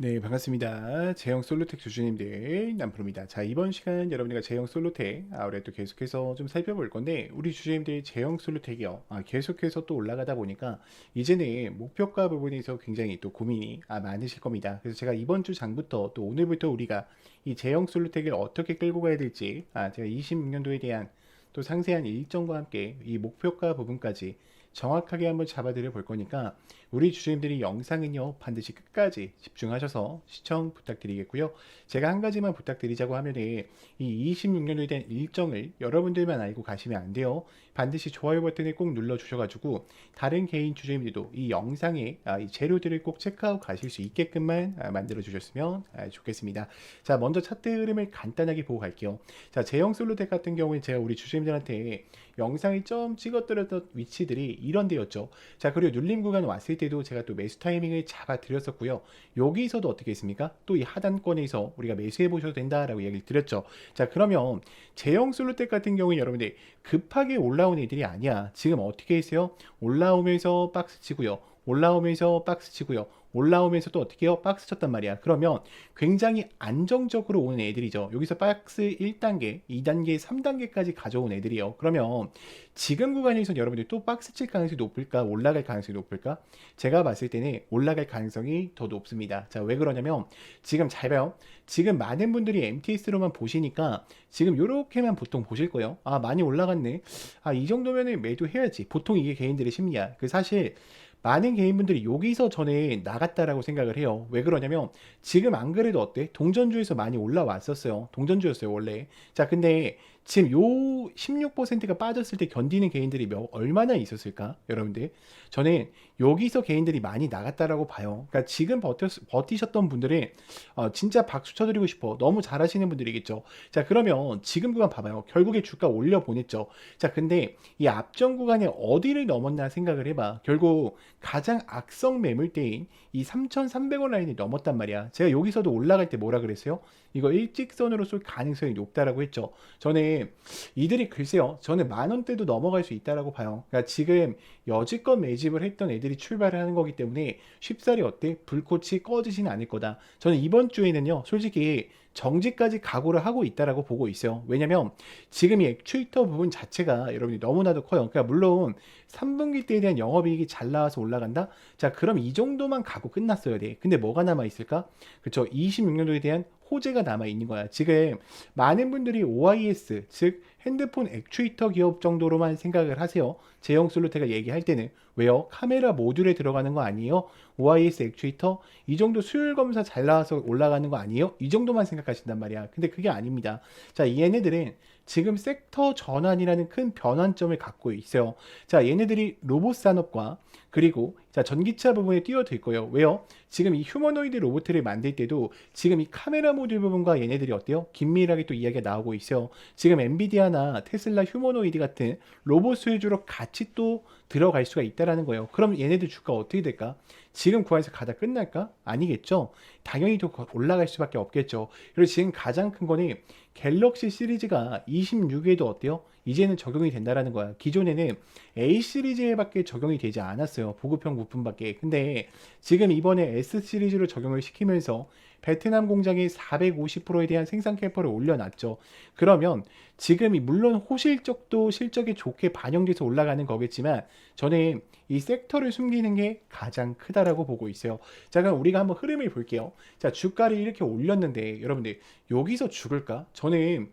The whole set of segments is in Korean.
네, 반갑습니다. 제형 솔로텍 주주님들 남프로입니다. 자, 이번 시간 여러분들과 제형 솔로텍 아우레도 계속해서 좀 살펴볼 건데 우리 주주님들 제형 솔로텍이요. 아, 계속해서 또 올라가다 보니까 이제는 목표가 부분에서 굉장히 또 고민이 아, 많으실 겁니다. 그래서 제가 이번 주 장부터 또 오늘부터 우리가 이 제형 솔로텍을 어떻게 끌고 가야 될지 아, 제가 26년도에 대한 또 상세한 일정과 함께 이 목표가 부분까지 정확하게 한번 잡아드려 볼 거니까 우리 주주님들이 영상은요 반드시 끝까지 집중하셔서 시청 부탁드리겠고요. 제가 한 가지만 부탁드리자고 하면은 이 26년도에 대한 일정을 여러분들만 알고 가시면 안 돼요. 반드시 좋아요 버튼을 꼭 눌러 주셔가지고 다른 개인 주주님들도 이 영상에 아, 이 재료들을 꼭 체크하고 가실 수 있게끔만 아, 만들어 주셨으면 아, 좋겠습니다. 자 먼저 차트 흐름을 간단하게 보고 갈게요. 자 제형 솔로텍 같은 경우는 제가 우리 주주님들한테 영상을 좀 찍어드렸던 위치들이 이런 데였죠. 자, 그리고 눌림 구간 왔을 때도 제가 또 매수 타이밍을 잡아 드렸었고요. 여기서도 어떻게 했습니까? 또 이 하단권에서 우리가 매수해 보셔도 된다라고 얘기를 드렸죠. 자, 그러면 제형 솔로텍 같은 경우에 여러분들 급하게 올라온 애들이 아니야. 지금 어떻게 했어요? 올라오면서 박스 치고요. 올라오면서 박스 치고요. 올라오면서 또 어떻게 해요? 박스 쳤단 말이야. 그러면 굉장히 안정적으로 오는 애들이죠. 여기서 박스 1단계, 2단계, 3단계까지 가져온 애들이에요. 그러면 지금 구간에서 여러분들 또 박스 칠 가능성이 높을까? 올라갈 가능성이 높을까? 제가 봤을 때는 올라갈 가능성이 더 높습니다. 자, 왜 그러냐면 지금 잘 봐요. 지금 많은 분들이 MTS로만 보시니까 지금 요렇게만 보통 보실 거예요. 아, 많이 올라갔네. 아, 이 정도면은 매도해야지. 보통 이게 개인들의 심리야. 그 사실 많은 개인분들이 여기서 전에 나갔다라고 생각을 해요. 왜 그러냐면 지금 안 그래도 어때? 동전주에서 많이 올라왔었어요. 동전주였어요, 원래. 자, 근데 지금 요 16%가 빠졌을 때 견디는 개인들이 몇, 얼마나 있었을까? 여러분들. 저는 여기서 개인들이 많이 나갔다라고 봐요. 그러니까 지금 버텼, 버티셨던 분들은 어, 진짜 박수 쳐드리고 싶어. 너무 잘하시는 분들이겠죠. 자, 그러면 지금 구간 봐봐요. 결국에 주가 올려 보냈죠. 자, 근데 이 앞전 구간에 어디를 넘었나 생각을 해봐. 결국 가장 악성 매물대인 이 3,300원 라인이 넘었단 말이야. 제가 여기서도 올라갈 때 뭐라 그랬어요? 이거 일직선으로 쏠 가능성이 높다라고 했죠. 저는 이들이 글쎄요. 저는 만 원대도 넘어갈 수 있다라고 봐요. 그러니까 지금 여지껏 매집을 했던 애들이 출발을 하는 거기 때문에 쉽사리 어때? 불꽃이 꺼지지는 않을 거다. 저는 이번 주에는요. 솔직히 정지까지 각오를 하고 있다라고 보고 있어요. 왜냐면 지금 이 액추이터 부분 자체가 여러분이 너무나도 커요. 그러니까 물론 3분기 때에 대한 영업이익이 잘 나와서 올라간다? 자, 그럼 이 정도만 가고 끝났어야 돼. 근데 뭐가 남아 있을까? 그쵸. 26년도에 대한 호재가 남아 있는 거야. 지금 많은 분들이 OIS, 즉 핸드폰 액추이터 기업 정도로만 생각을 하세요. 제형 솔루테가 얘기할 때는 왜요? 카메라 모듈에 들어가는 거 아니에요? OIS 액추이터 이 정도 수율 검사 잘 나와서 올라가는 거 아니에요? 이 정도만 생각하신단 말이야. 근데 그게 아닙니다. 자, 얘네들은 지금 섹터 전환이라는 큰 변환점을 갖고 있어요. 자, 얘네들이 로봇 산업과 그리고 자, 전기차 부분에 뛰어들 거예요. 왜요? 지금 이 휴머노이드 로봇을 만들 때도 지금 이 카메라 모듈 부분과 얘네들이 어때요? 긴밀하게 또 이야기가 나오고 있어요. 지금 엔비디아나 테슬라 휴머노이드 같은 로봇 수혜주로 같이 또 들어갈 수가 있다라는 거예요. 그럼 얘네들 주가 어떻게 될까? 지금 구간에서 가다 끝날까? 아니겠죠. 당연히 더 올라갈 수밖에 없겠죠. 그리고 지금 가장 큰 거는 갤럭시 시리즈가 26에도 어때요? 이제는 적용이 된다라는 거야. 기존에는 A 시리즈에밖에 적용이 되지 않았어요. 보급형 부품밖에. 근데 지금 이번에 S 시리즈로 적용을 시키면서 베트남 공장이 450%에 대한 생산 캐퍼를 올려놨죠. 그러면 지금 이 물론 호실적도 실적이 좋게 반영돼서 올라가는 거겠지만 저는 이 섹터를 숨기는 게 가장 크다라고 보고 있어요. 자, 그럼 우리가 한번 흐름을 볼게요. 자, 주가를 이렇게 올렸는데 여러분들 여기서 죽을까? 저는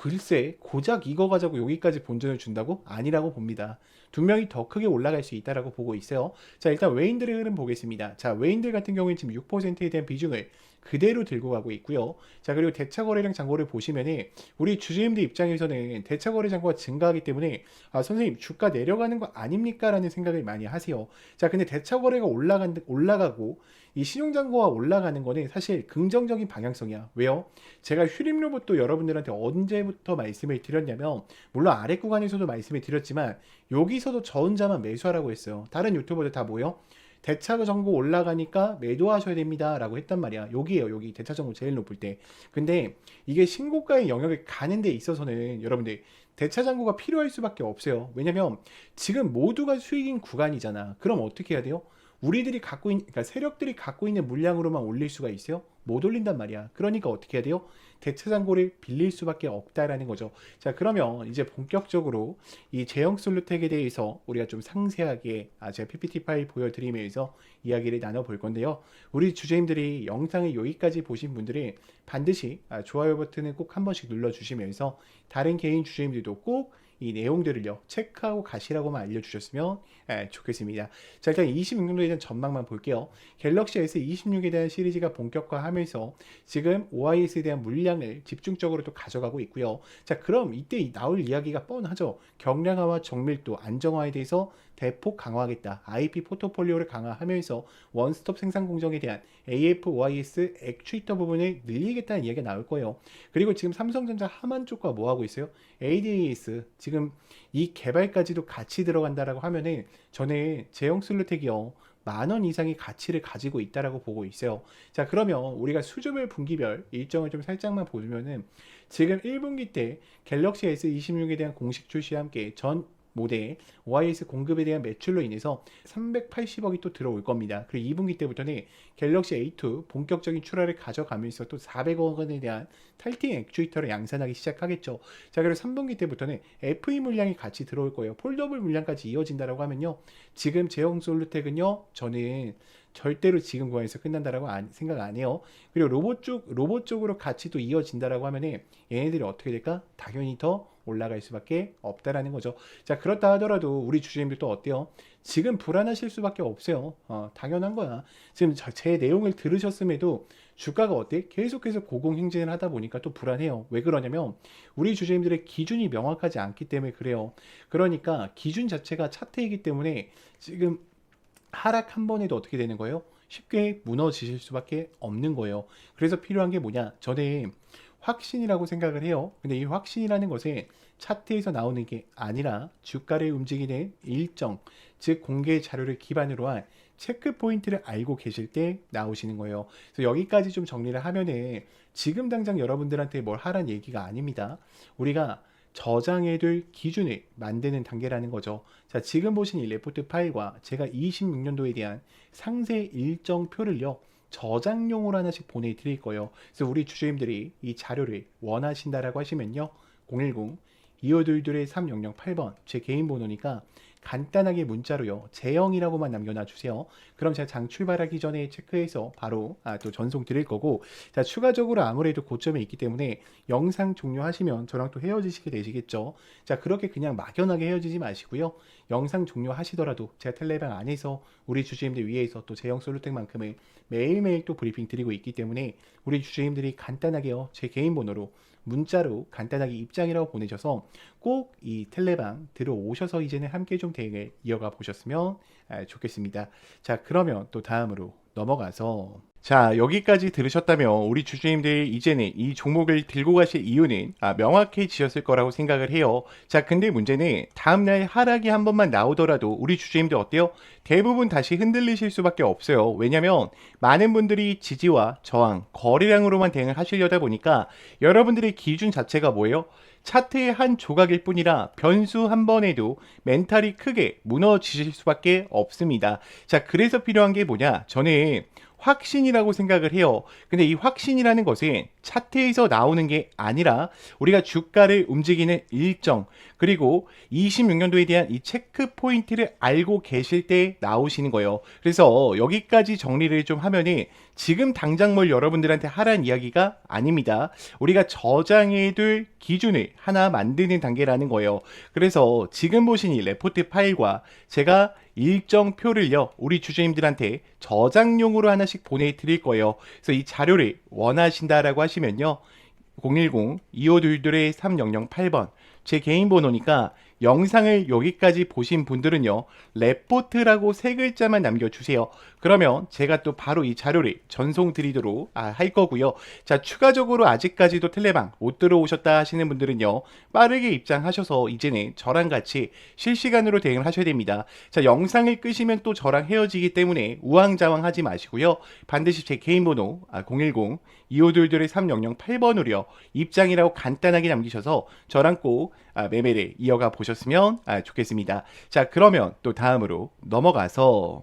글쎄 고작 이거 가지고 여기까지 본전을 준다고? 아니라고 봅니다. 두 명이 더 크게 올라갈 수 있다라고 보고 있어요. 자 일단 외인들의 흐름 보겠습니다. 자 외인들 같은 경우에 지금 6%에 대한 비중을 그대로 들고 가고 있고요. 자 그리고 대차 거래량 잔고를 보시면은 우리 주주님들 입장에서는 대차 거래 잔고가 증가하기 때문에 아 선생님 주가 내려가는 거 아닙니까라는 생각을 많이 하세요. 자 근데 대차 거래가 올라간 올라가고 이 신용 잔고가 올라가는 거는 사실 긍정적인 방향성이야. 왜요? 제가 휴림 로봇도 여러분들한테 언제부터 말씀을 드렸냐면 물론 아래 구간에서도 말씀을 드렸지만 여기서도 저 혼자만 매수하라고 했어요. 다른 유튜버들 다 뭐요? 대차 정보 올라가니까 매도하셔야 됩니다. 라고 했단 말이야. 여기에요. 여기 대차 정보 제일 높을 때. 근데 이게 신고가의 영역에 가는 데 있어서는 여러분들 대차 잔고가 필요할 수밖에 없어요. 왜냐면 지금 모두가 수익인 구간이잖아. 그럼 어떻게 해야 돼요? 우리들이 갖고 있는 그러니까 세력들이 갖고 있는 물량으로만 올릴 수가 있어요? 못 올린단 말이야. 그러니까 어떻게 해야 돼요? 대체 잔고를 빌릴 수밖에 없다라는 거죠. 자, 그러면 이제 본격적으로 이 제형 솔루텍에 대해서 우리가 좀 상세하게 아, 제가 PPT 파일 보여드리면서 이야기를 나눠볼 건데요. 우리 주제님들이 영상을 여기까지 보신 분들이 반드시 아, 좋아요 버튼을 꼭 한 번씩 눌러주시면서 다른 개인 주제님들도 꼭 이 내용들을요 체크하고 가시라고만 알려주셨으면 예, 좋겠습니다. 자 일단 26년도에 대한 전망만 볼게요. 갤럭시 S26에 대한 시리즈가 본격화하면서 지금 OIS에 대한 물량을 집중적으로 또 가져가고 있고요. 자 그럼 이때 나올 이야기가 뻔하죠. 경량화와 정밀도, 안정화에 대해서 대폭 강화하겠다. IP 포트폴리오를 강화하면서 원스톱 생산 공정에 대한 AF, OIS, 액추이터 부분을 늘리겠다는 이야기가 나올 거예요. 그리고 지금 삼성전자 하만 쪽과 뭐 하고 있어요? ADAS 지금 이 개발까지도 같이 들어간다라고 하면은 저는 제형 슬루텍이요. 만원 이상의 가치를 가지고 있다라고 보고 있어요. 자, 그러면 우리가 수주별 분기별 일정을 좀 살짝만 보면은 지금 1분기 때 갤럭시 S26에 대한 공식 출시와 함께 전 모델 OIS 공급에 대한 매출로 인해서 380억이 또 들어올 겁니다. 그리고 2분기 때부터는 갤럭시 A2 본격적인 출하를 가져가면서 또 400억 원에 대한 탈팅 액추이터를 양산하기 시작하겠죠. 자, 그리고 3분기 때부터는 FE 물량이 같이 들어올 거예요. 폴더블 물량까지 이어진다라고 하면요. 지금 제형 솔루텍은요. 저는 절대로 지금 구간에서 끝난다라고 안, 생각 안 해요. 그리고 로봇 쪽 로봇 쪽으로 같이 또 이어진다라고 하면은 얘네들이 어떻게 될까? 당연히 더 올라갈 수밖에 없다라는 거죠. 자 그렇다 하더라도 우리 주주님들 또 어때요? 지금 불안하실 수밖에 없어요. 어, 당연한 거야. 지금 저- 제 내용을 들으셨음에도 주가가 어때? 계속해서 고공행진을 하다 보니까 또 불안해요. 왜 그러냐면 우리 주주님들의 기준이 명확하지 않기 때문에 그래요. 그러니까 기준 자체가 차트이기 때문에 지금 하락 한 번에도 어떻게 되는 거예요? 쉽게 무너지실 수밖에 없는 거예요. 그래서 필요한 게 뭐냐? 저는 확신이라고 생각을 해요. 근데 이 확신이라는 것은 차트에서 나오는 게 아니라 주가를 움직이는 일정, 즉 공개 자료를 기반으로 한 체크 포인트를 알고 계실 때 나오시는 거예요. 그래서 여기까지 좀 정리를 하면은 지금 당장 여러분들한테 뭘 하란 얘기가 아닙니다. 우리가 저장해둘 기준을 만드는 단계라는 거죠. 자, 지금 보신 이 레포트 파일과 제가 26년도에 대한 상세 일정표를요. 저장용으로 하나씩 보내드릴 거예요. 그래서 우리 주주님들이 이 자료를 원하신다라고 하시면요. 010 2522의 3008번 제 개인 번호니까 간단하게 문자로요. 제형이라고만 남겨놔 주세요. 그럼 제가 장 출발하기 전에 체크해서 바로 아, 또 전송 드릴 거고 자 추가적으로 아무래도 고점에 있기 때문에 영상 종료하시면 저랑 또 헤어지시게 되시겠죠. 자 그렇게 그냥 막연하게 헤어지지 마시고요. 영상 종료하시더라도 제가 텔레방 안에서 우리 주주님들 위해서 또 제형 솔루텍만큼은 매일매일 또 브리핑 드리고 있기 때문에 우리 주주님들이 간단하게요. 제 개인 번호로 문자로 간단하게 입장이라고 보내셔서 꼭 이 텔레방 들어오셔서 이제는 함께 좀 대응을 이어가 보셨으면 아, 좋겠습니다. 자, 그러면 또 다음으로 넘어가서 자, 여기까지 들으셨다면 우리 주주님들 이제는 이 종목을 들고 가실 이유는 아, 명확해지셨을 거라고 생각을 해요. 자, 근데 문제는 다음날 하락이 한 번만 나오더라도 우리 주주님들 어때요? 대부분 다시 흔들리실 수밖에 없어요. 왜냐면 많은 분들이 지지와 저항, 거래량으로만 대응을 하시려다 보니까 여러분들의 기준 자체가 뭐예요? 차트의 한 조각일 뿐이라 변수 한 번에도 멘탈이 크게 무너지실 수밖에 없습니다. 자, 그래서 필요한 게 뭐냐? 저는 확신이라고 생각을 해요. 근데 이 확신이라는 것은 차트에서 나오는 게 아니라 우리가 주가를 움직이는 일정 그리고 26년도에 대한 이 체크 포인트를 알고 계실 때 나오시는 거예요. 그래서 여기까지 정리를 좀 하면은 지금 당장 뭘 여러분들한테 하란 이야기가 아닙니다. 우리가 저장해둘 기준을 하나 만드는 단계라는 거예요. 그래서 지금 보신 이 레포트 파일과 제가 일정 표를요, 우리 주주님들한테 저장용으로 하나씩 보내드릴 거예요. 그래서 이 자료를 원하신다라고 하시면요, 010-2522-3008번 제 개인 번호니까 영상을 여기까지 보신 분들은요, 레포트라고 세 글자만 남겨주세요. 그러면 제가 또 바로 이 자료를 전송 드리도록 아, 할 거고요. 자, 추가적으로 아직까지도 텔레방 못 들어오셨다 하시는 분들은요, 빠르게 입장하셔서 이제는 저랑 같이 실시간으로 대응을 하셔야 됩니다. 자, 영상을 끄시면 또 저랑 헤어지기 때문에 우왕좌왕 하지 마시고요. 반드시 제 개인 번호 아, 010 2522의 3008번으로요. 입장이라고 간단하게 남기셔서 저랑 꼭 아, 매매를 이어가 보셨으면 아, 좋겠습니다. 자, 그러면 또 다음으로 넘어가서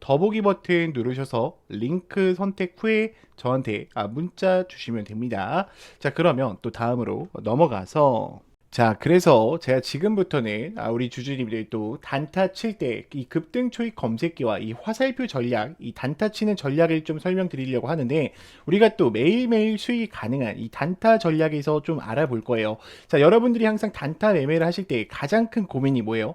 더보기 버튼 누르셔서 링크 선택 후에 저한테 아, 문자 주시면 됩니다. 자, 그러면 또 다음으로 넘어가서 자, 그래서 제가 지금부터는 아, 우리 주주님들이 또 단타 칠 때 이 급등 초입 검색기와 이 화살표 전략, 이 단타 치는 전략을 좀 설명드리려고 하는데 우리가 또 매일매일 수익이 가능한 이 단타 전략에서 좀 알아볼 거예요. 자, 여러분들이 항상 단타 매매를 하실 때 가장 큰 고민이 뭐예요?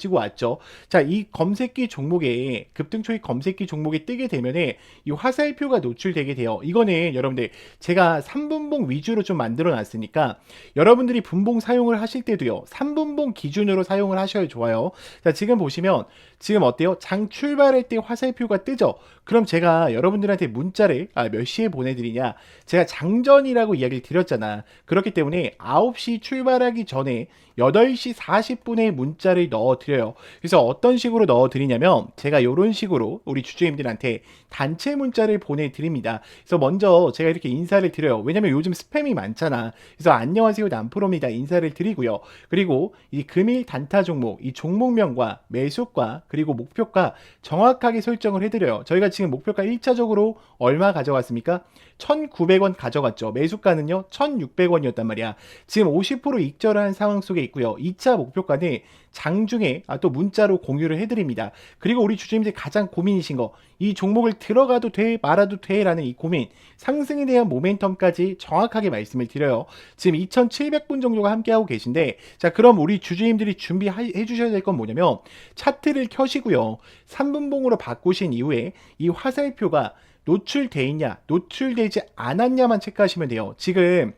고 왔죠. 자, 이 검색기 종목에 급등 초입 검색기 종목에 뜨게 되면은 이 화살표가 노출되게 돼요. 이거는 여러분들 제가 3분봉 위주로 좀 만들어 놨으니까 여러분들이 분봉 사용을 하실 때도요. 3분봉 기준으로 사용을 하셔야 좋아요. 자, 지금 보시면 지금 어때요? 장 출발할 때 화살표가 뜨죠. 그럼 제가 여러분들한테 문자를 아, 몇 시에 보내드리냐? 제가 장전이라고 이야기를 드렸잖아. 그렇기 때문에 9시 출발하기 전에 8시 40분에 문자를 넣어드려 요. 그래서 어떤 식으로 넣어드리냐면 제가 이런 식으로 우리 주주님들한테 단체 문자를 보내드립니다. 그래서 먼저 제가 이렇게 인사를 드려요. 왜냐면 요즘 스팸이 많잖아. 그래서 안녕하세요 남프로입니다. 인사를 드리고요. 그리고 이 금일 단타 종목, 이 종목명과 매수가 그리고 목표가 정확하게 설정을 해드려요. 저희가 지금 목표가 1차적으로 얼마 가져갔습니까? 1,900원 가져갔죠. 매수가는요, 1,600원이었단 말이야. 지금 50% 익절한 상황 속에 있고요. 2차 목표가는 장중에 아, 또 문자로 공유를 해드립니다. 그리고 우리 주주님들 가장 고민이신 거, 이 종목을 들어가도 돼, 말아도 돼? 라는 이 고민, 상승에 대한 모멘텀까지 정확하게 말씀을 드려요. 지금 2,700분 정도가 함께하고 계신데, 자, 그럼 우리 주주님들이 준비해 주셔야 될 건 뭐냐면, 차트를 켜시고요. 3분봉으로 바꾸신 이후에 이 화살표가 노출돼 있냐, 노출되지 않았냐만 체크하시면 돼요. 지금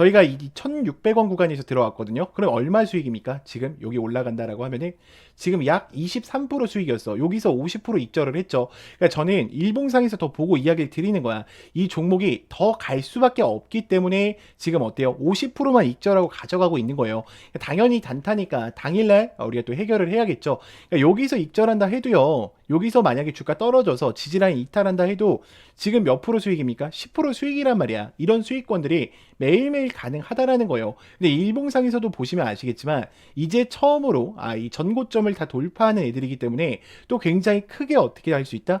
저희가 이 1,600원 구간에서 들어왔거든요. 그럼 얼마 수익입니까? 지금 여기 올라간다라고 하면은 지금 약 23% 수익이었어. 여기서 50% 익절을 했죠. 그러니까 저는 일봉상에서 더 보고 이야기를 드리는 거야. 이 종목이 더 갈 수밖에 없기 때문에 지금 어때요? 50%만 익절하고 가져가고 있는 거예요. 당연히 단타니까 당일날 우리가 또 해결을 해야겠죠. 그러니까 여기서 익절한다 해도요. 여기서 만약에 주가 떨어져서 지지라인 이탈한다 해도 지금 몇 프로 수익입니까? 10% 수익이란 말이야. 이런 수익권들이 매일매일 가능하다라는 거예요. 근데 일봉상에서도 보시면 아시겠지만 이제 처음으로 아, 이 전고점을 다 돌파하는 애들이기 때문에 또 굉장히 크게 어떻게 할 수 있다?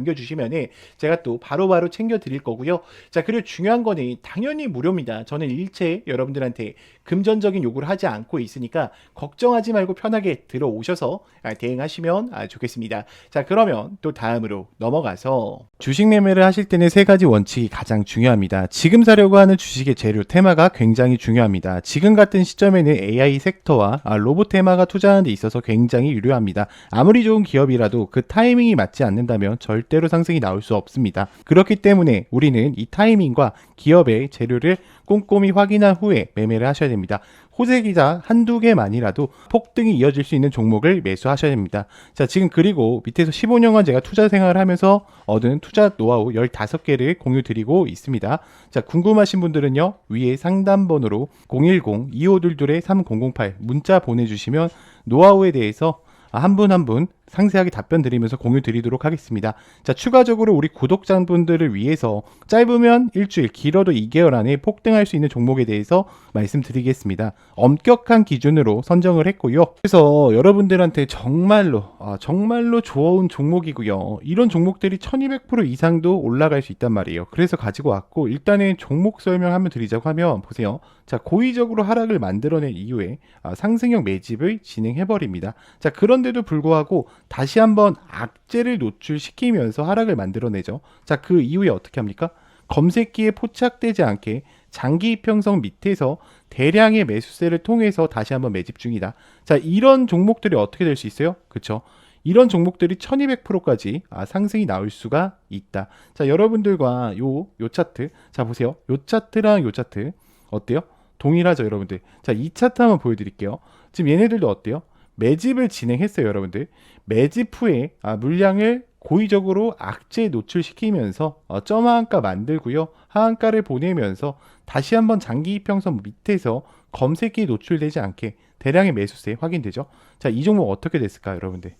남겨주시면은 제가 또 바로바로 챙겨 드릴 거고요. 자, 그리고 중요한 거는 당연히 무료입니다. 저는 일체 여러분들한테 금전적인 요구를 하지 않고 있으니까 걱정하지 말고 편하게 들어오셔서 아, 대응하시면 아, 좋겠습니다. 자, 그러면 또 다음으로 넘어가서 주식 매매를 하실 때는 세 가지 원칙이 가장 중요합니다. 지금 사려고 하는 주식의 재료 테마가 굉장히 중요합니다. 지금 같은 시점에는 AI 섹터와 아, 로봇 테마가 투자하는 데 있어서 굉장히 유료합니다. 아무리 좋은 기업이라도 그 타이밍이 맞지 않는다면 절대로 상승이 나올 수 없습니다. 그렇기 때문에 우리는 이 타이밍과 기업의 재료를 꼼꼼히 확인한 후에 매매를 하셔야 됩니다. 호재 기자 한두 개만이라도 폭등이 이어질 수 있는 종목을 매수하셔야 됩니다. 자, 지금 그리고 밑에서 15년간 제가 투자 생활을 하면서 얻은 투자 노하우 15개를 공유 드리고 있습니다. 자, 궁금하신 분들은요, 위에 상담번호로 010-2522-3008 문자 보내주시면 노하우에 대해서 한 분 한분 상세하게 답변 드리면서 공유 드리도록 하겠습니다. 자, 추가적으로 우리 구독자분들을 위해서 짧으면 일주일, 길어도 2개월 안에 폭등할 수 있는 종목에 대해서 말씀드리겠습니다. 엄격한 기준으로 선정을 했고요. 그래서 여러분들한테 정말로, 아, 정말로 좋은 종목이고요. 이런 종목들이 1200% 이상도 올라갈 수 있단 말이에요. 그래서 가지고 왔고, 일단은 종목 설명 한번 드리자고 하면, 보세요. 자, 고의적으로 하락을 만들어낸 이후에 아, 상승형 매집을 진행해버립니다. 자, 그런데도 불구하고 다시 한번 악재를 노출시키면서 하락을 만들어내죠. 자, 그 이후에 어떻게 합니까? 검색기에 포착되지 않게 장기 이평선 밑에서 대량의 매수세를 통해서 다시 한번 매집 중이다. 자, 이런 종목들이 어떻게 될 수 있어요? 그렇죠? 이런 종목들이 1200%까지 아, 상승이 나올 수가 있다. 자, 여러분들과 요, 요 차트. 자, 보세요. 요 차트랑 요 차트. 어때요? 동일하죠, 여러분들. 자, 이 차트 한번 보여드릴게요. 지금 얘네들도 어때요? 매집을 진행했어요, 여러분들. 매집 후에 아, 물량을 고의적으로 악재에 노출시키면서 어, 점하한가 만들고요. 하한가를 보내면서 다시 한번 장기 이평선 밑에서 검색기에 노출되지 않게 대량의 매수세 확인되죠. 자, 이 종목 어떻게 됐을까, 여러분들?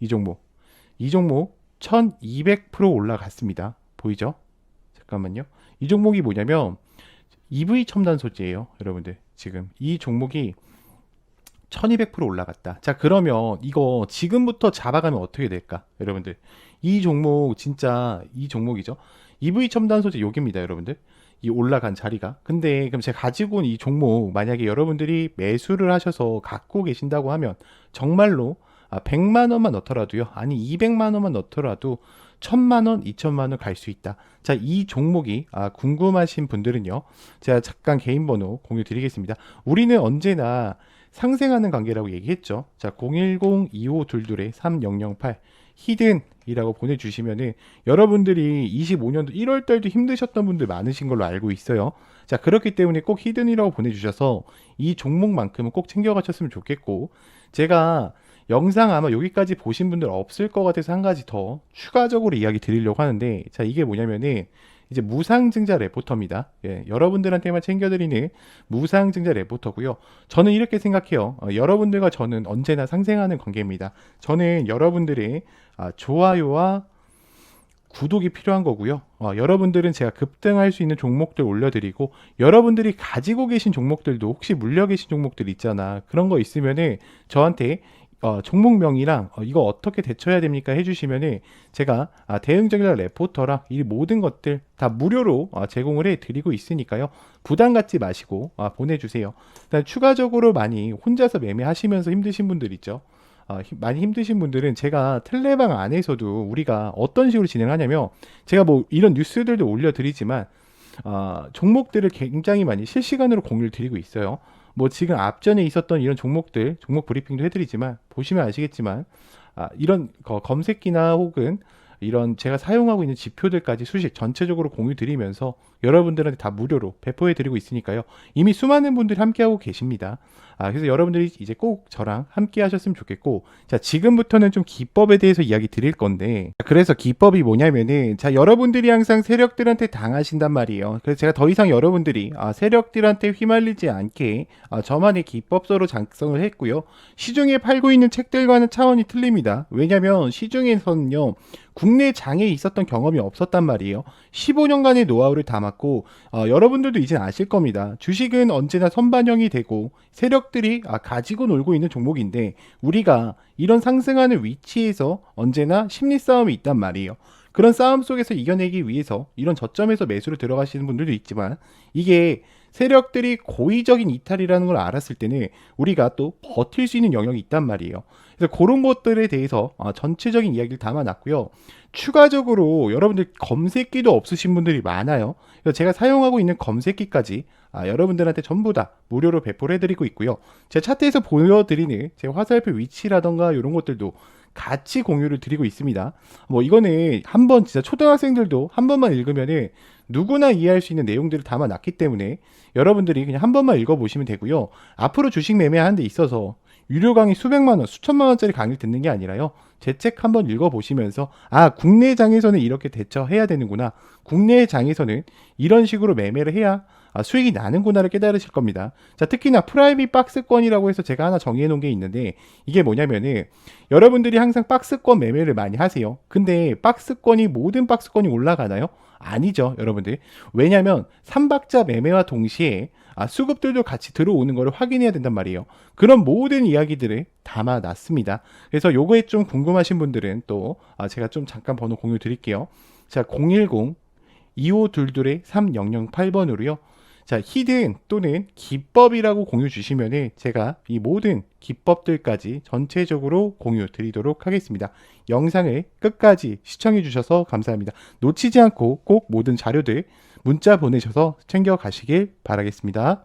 이 종목. 이 종목 1200% 올라갔습니다. 보이죠? 잠깐만요. 이 종목이 뭐냐면 EV 첨단 소재예요, 여러분들. 지금 이 종목이 1200% 올라갔다. 자, 그러면 이거 지금부터 잡아가면 어떻게 될까? 여러분들. 이 종목 진짜 이 종목이죠. EV 첨단 소재 여기입니다, 여러분들. 이 올라간 자리가. 근데 그럼 제가 가지고 온 이 종목 만약에 여러분들이 매수를 하셔서 갖고 계신다고 하면 정말로 아, 100만 원만 넣더라도요. 아니 200만 원만 넣더라도 1000만 원, 2000만 원 갈 수 있다. 자, 이 종목이 아, 궁금하신 분들은요. 제가 잠깐 개인 번호 공유 드리겠습니다. 우리는 언제나 상생하는 관계라고 얘기했죠. 자, 010-2522-3008 히든이라고 보내주시면은 여러분들이 25년도 1월 달도 힘드셨던 분들 많으신 걸로 알고 있어요. 자, 그렇기 때문에 꼭 히든이라고 보내주셔서 이 종목만큼은 꼭 챙겨가셨으면 좋겠고, 제가 영상 아마 여기까지 보신 분들 없을 것 같아서 한 가지 더 추가적으로 이야기 드리려고 하는데, 자, 이게 뭐냐면은, 이제 무상증자 레포터입니다. 예, 여러분들한테만 챙겨드리는 무상증자 레포터고요. 저는 이렇게 생각해요. 어, 여러분들과 저는 언제나 상생하는 관계입니다. 저는 여러분들의 아, 좋아요와 구독이 필요한 거고요. 어, 여러분들은 제가 급등할 수 있는 종목들 올려드리고 여러분들이 가지고 계신 종목들도 혹시 물려 계신 종목들 있잖아. 그런 거 있으면은 저한테 어, 종목명이랑 어, 이거 어떻게 대처해야 됩니까 해주시면은 제가 아, 대응적인 레포터랑 이 모든 것들 다 무료로 아, 제공을 해드리고 있으니까요 부담 갖지 마시고 아, 보내주세요. 추가적으로 많이 혼자서 매매하시면서 힘드신 분들 있죠. 어, 힘- 많이 힘드신 분들은 제가 텔레방 안에서도 우리가 어떤 식으로 진행하냐면 제가 뭐 이런 뉴스들도 올려드리지만 어, 종목들을 굉장히 많이 실시간으로 공유를 드리고 있어요. 뭐 지금 앞전에 있었던 이런 종목들 종목 브리핑도 해드리지만 보시면 아시겠지만 아, 이런 거- 검색기나 혹은 이런 제가 사용하고 있는 지표들까지 수식 전체적으로 공유 드리면서 여러분들한테 다 무료로 배포해 드리고 있으니까요. 이미 수많은 분들이 함께하고 계십니다. 아, 그래서 여러분들이 이제 꼭 저랑 함께 하셨으면 좋겠고, 자, 지금부터는 좀 기법에 대해서 이야기 드릴 건데, 그래서 기법이 뭐냐면은, 자, 여러분들이 항상 세력들한테 당하신단 말이에요. 그래서 제가 더 이상 여러분들이, 아, 세력들한테 휘말리지 않게, 아, 저만의 기법서로 작성을 했고요. 시중에 팔고 있는 책들과는 차원이 틀립니다. 왜냐면 시중에서는요, 국내 장에 있었던 경험이 없었단 말이에요. 15년간의 노하우를 담았고 어, 여러분들도 이제 아실 겁니다. 주식은 언제나 선반영이 되고 세력들이 아, 가지고 놀고 있는 종목인데 우리가 이런 상승하는 위치에서 언제나 심리 싸움이 있단 말이에요. 그런 싸움 속에서 이겨내기 위해서 이런 저점에서 매수를 들어가시는 분들도 있지만 이게 세력들이 고의적인 이탈이라는 걸 알았을 때는 우리가 또 버틸 수 있는 영역이 있단 말이에요. 그래서 그런 것들에 대해서 어, 전체적인 이야기를 담아놨고요. 추가적으로 여러분들 검색기도 없으신 분들이 많아요. 그래서 제가 사용하고 있는 검색기까지 아, 여러분들한테 전부 다 무료로 배포를 해드리고 있고요. 제 차트에서 보여드리는 제 화살표 위치라던가 이런 것들도 같이 공유를 드리고 있습니다. 뭐 이거는 한번 진짜 초등학생들도 한 번만 읽으면은 누구나 이해할 수 있는 내용들을 담아놨기 때문에 여러분들이 그냥 한 번만 읽어보시면 되고요. 앞으로 주식 매매하는 데 있어서 유료 강의 수백만 원, 수천만 원짜리 강의를 듣는 게 아니라요. 제 책 한번 읽어보시면서 아 국내 장에서는 이렇게 대처해야 되는구나. 국내 장에서는 이런 식으로 매매를 해야 아, 수익이 나는구나를 깨달으실 겁니다. 자, 특히나 프라이빗 박스권이라고 해서 제가 하나 정해 놓은 게 있는데 이게 뭐냐면은 여러분들이 항상 박스권 매매를 많이 하세요. 근데 박스권이 모든 박스권이 올라가나요? 아니죠, 여러분들. 왜냐면 삼박자 매매와 동시에 아, 수급들도 같이 들어오는 것을 확인해야 된단 말이에요. 그런 모든 이야기들을 담아 놨습니다. 그래서 요거에 좀 궁금하신 분들은 또 아, 제가 좀 잠깐 번호 공유 드릴게요. 자, 010 2522의 3008번으로요. 자, 히든 또는 기법이라고 공유 주시면은 제가 이 모든 기법들까지 전체적으로 공유 드리도록 하겠습니다. 영상을 끝까지 시청해 주셔서 감사합니다. 놓치지 않고 꼭 모든 자료들 문자 보내셔서 챙겨 가시길 바라겠습니다.